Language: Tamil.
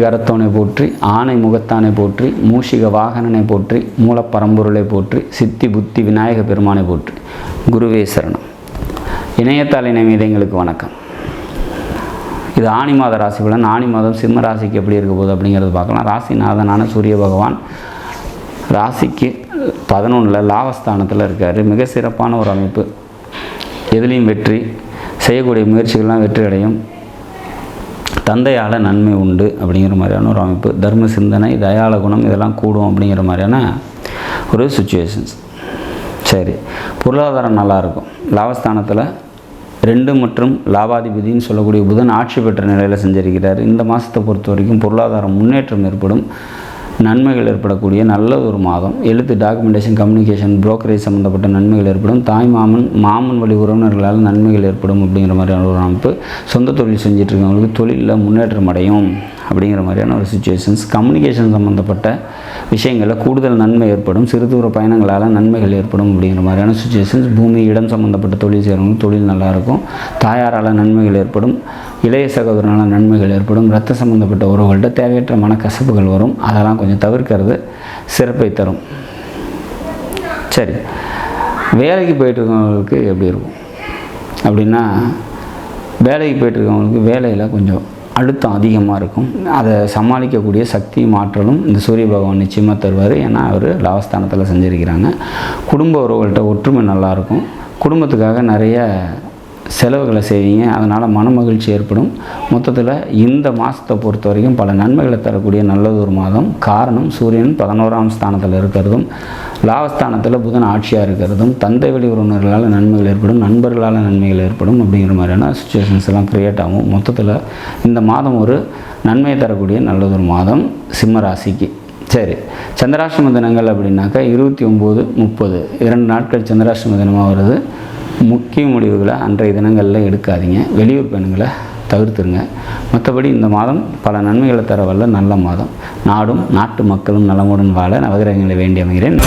கரத்தோனை போற்றி ஆனை முகத்தானை போற்றி மூஷிக வாகனனை போற்றி மூலப்பரம்பொருளை போற்றி சித்தி புத்தி விநாயக பெருமானை போற்றி. குருவே சரணம். இணையத்தால் இணைமீது எங்களுக்கு வணக்கம். இது ஆணி மாத ராசி பலன். ஆணி மாதம் சிம்ம ராசிக்கு எப்படி இருக்க போகுது அப்படிங்கிறது பார்க்கலாம். ராசிநாதனான சூரிய பகவான் ராசிக்கு பதினொன்றில் லாபஸ்தானத்தில் இருக்கார். மிக சிறப்பான ஒரு அமைப்பு. எதுலேயும் வெற்றி செய்யக்கூடிய முயற்சிகள்லாம் வெற்றி அடையும். தந்தையால் நன்மை உண்டு அப்படிங்கிற மாதிரியான ஒரு அமைப்பு. தர்ம சிந்தனை தயால குணம் இதெல்லாம் கூடும் அப்படிங்கிற மாதிரியான ஒரு சுச்சுவேஷன்ஸ் சரி. பொருளாதாரம் நல்லாயிருக்கும் லாபஸ்தானத்தில் ரெண்டு மற்றும் லாபாதிபதினு சொல்லக்கூடிய புதன் ஆட்சி பெற்ற நிலையில் செஞ்சிருக்கிறார். இந்த மாதத்தை பொறுத்த வரைக்கும் பொருளாதாரம் முன்னேற்றம் ஏற்படும். நன்மைகள் ஏற்படக்கூடிய நல்ல ஒரு மாதம். எழுத்து டாக்குமெண்டேஷன் கம்யூனிகேஷன் புரோக்கரேஜ் சம்மந்தப்பட்ட நன்மைகள் ஏற்படும். தாய் மாமன் மாமன் வழி உறவினர்களால் நன்மைகள் ஏற்படும் அப்படிங்கிற மாதிரியான ஒரு அமைப்பு சொந்த தொழில் செஞ்சுட்டு இருக்கவங்களுக்கு தொழிலில் முன்னேற்றம் அடையும் அப்படிங்கிற மாதிரியான ஒரு சுச்சுவேஷன்ஸ் கம்யூனிகேஷன் சம்மந்தப்பட்ட விஷயங்களில் கூடுதல் நன்மை ஏற்படும். சிறு தூர பயணங்களால் நன்மைகள் ஏற்படும் அப்படிங்கிற மாதிரியான சுச்சுவேஷன்ஸ் பூமி இடம் சம்மந்தப்பட்ட தொழில் செய்கிறவங்க தொழில் நல்லாயிருக்கும். தாயாரால் நன்மைகள் ஏற்படும். இளைய சகோதரனால் நன்மைகள் ஏற்படும். ரத்த சம்மந்தப்பட்ட உறவுகள்கிட்ட தேவையற்ற மனக்கசப்புகள் வரும். அதெல்லாம் கொஞ்சம் கொஞ்சம் தவிர்க்கிறது சிறப்பை தரும். சரி. வேலைக்கு போயிட்டு இருக்கவங்களுக்கு எப்படி இருக்கும்? அப்படின்னா வேலைக்கு போயிட்டு இருக்கவங்களுக்கு வேலையில் கொஞ்சம் அழுத்தம் அதிகமாக இருக்கும். அதை சமாளிக்கக்கூடிய சக்தி மாற்றலும் இந்த சூரிய பகவான் நிச்சயமாக தருவார். ஏன்னா அவர் லாபஸ்தானத்தில் செஞ்சுருக்கிறாங்க. குடும்ப உறவுகள்கிட்ட ஒற்றுமை நல்லாயிருக்கும் குடும்பத்துக்காக நிறைய செலவுகளை செய்வீங்க. அதனால் மன மகிழ்ச்சி ஏற்படும். மொத்தத்தில் இந்த மாதத்தை பொறுத்த வரைக்கும் பல நன்மைகளை தரக்கூடிய நல்லது ஒரு மாதம். காரணம் சூரியன் பதினோராம் ஸ்தானத்தில் இருக்கிறதும் லாபஸ்தானத்தில் புதன் ஆட்சியாக இருக்கிறதும் தந்தை வழி உறவினர்களால் நன்மைகள் ஏற்படும் நண்பர்களால் நன்மைகள் ஏற்படும் அப்படிங்கிற மாதிரியான சுச்சுவேஷன்ஸ் எல்லாம் க்ரியேட் ஆகும். மொத்தத்தில் இந்த மாதம் ஒரு நன்மை தரக்கூடிய நல்லதொரு மாதம் சிம்ம ராசிக்கு. சரி சந்திராஷ்டம தினங்கள் அப்படின்னாக்கா இருபத்தி ஒம்பது முப்பது. இரண்டு நாட்கள் சந்திராஷ்டம தினமாக வருது. முக்கிய முடிவுகளை அன்றைய தினங்களில் எடுக்காதீங்க. வெளியூர் பயணங்களை தவிர்த்துருங்க. மற்றபடி இந்த மாதம் பல நன்மைகளை தர வல்ல நல்ல மாதம். நாடும் நாட்டு மக்களும் நலமுடன் வாழ நவகிரகங்களை வேண்டி அமைகிறேன்.